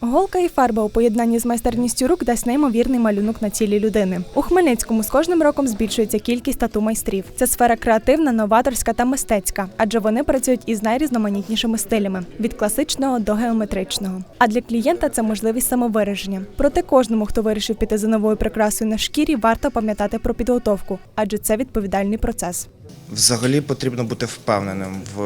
Голка і фарба у поєднанні з майстерністю рук дасть неймовірний малюнок на тілі людини. У Хмельницькому з кожним роком збільшується кількість тату майстрів. Це сфера креативна, новаторська та мистецька, адже вони працюють із найрізноманітнішими стилями від класичного до геометричного. А для клієнта це можливість самовираження. Проте кожному, хто вирішив піти за новою прикрасою на шкірі, варто пам'ятати про підготовку, адже це відповідальний процес. Взагалі потрібно бути впевненим в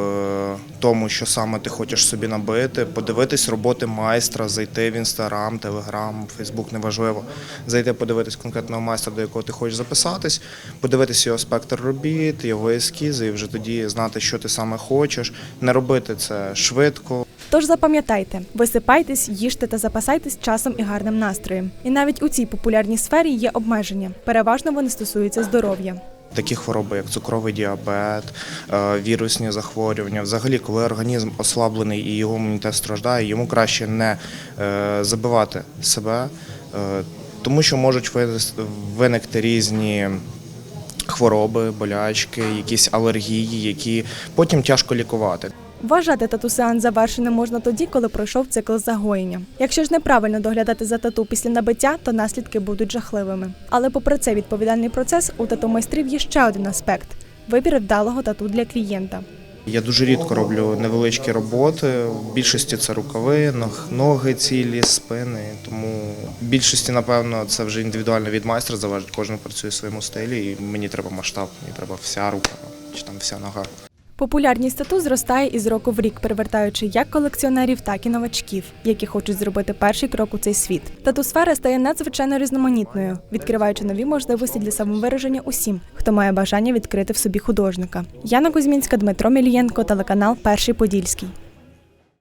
тому, що саме ти хочеш собі набити, подивитись роботи майстра, зайти в інстаграм, телеграм, фейсбук, неважливо. Зайти подивитись конкретного майстра, до якого ти хочеш записатись, подивитись його спектр робіт, його ескізи, і вже тоді знати, що ти саме хочеш, не робити це швидко. Тож запам'ятайте, висипайтесь, їжте та запасайтесь часом і гарним настроєм. І навіть у цій популярній сфері є обмеження. Переважно вони стосуються здоров'я. Такі хвороби, як цукровий діабет, е, вірусні захворювання. Взагалі, коли організм ослаблений і його імунітет страждає, йому краще не е, забивати себе, е, тому що можуть виникти різні хвороби, болячки, якісь алергії, які потім тяжко лікувати. Вважати тату-сеанс завершеним можна тоді, коли пройшов цикл загоєння. Якщо ж неправильно доглядати за тату після набиття, то наслідки будуть жахливими. Але попри цей відповідальний процес, у тату-майстрів є ще один аспект вибір вдалого тату для клієнта. Я дуже рідко роблю невеличкі роботи. В більшості це рукави, ноги цілі, спини. Тому в більшості, напевно, це вже індивідуально від майстра залежить. Кожен працює в своєму стилі, і мені треба масштаб, мені треба вся рука чи там вся нога. Популярність тату зростає із року в рік, привертаючи як колекціонерів, так і новачків, які хочуть зробити перший крок у цей світ. Тату-сфера стає надзвичайно різноманітною, відкриваючи нові можливості для самовираження усім, хто має бажання відкрити в собі художника. Яна Кузьмінська, Дмитро Мілієнко, телеканал Перший Подільський.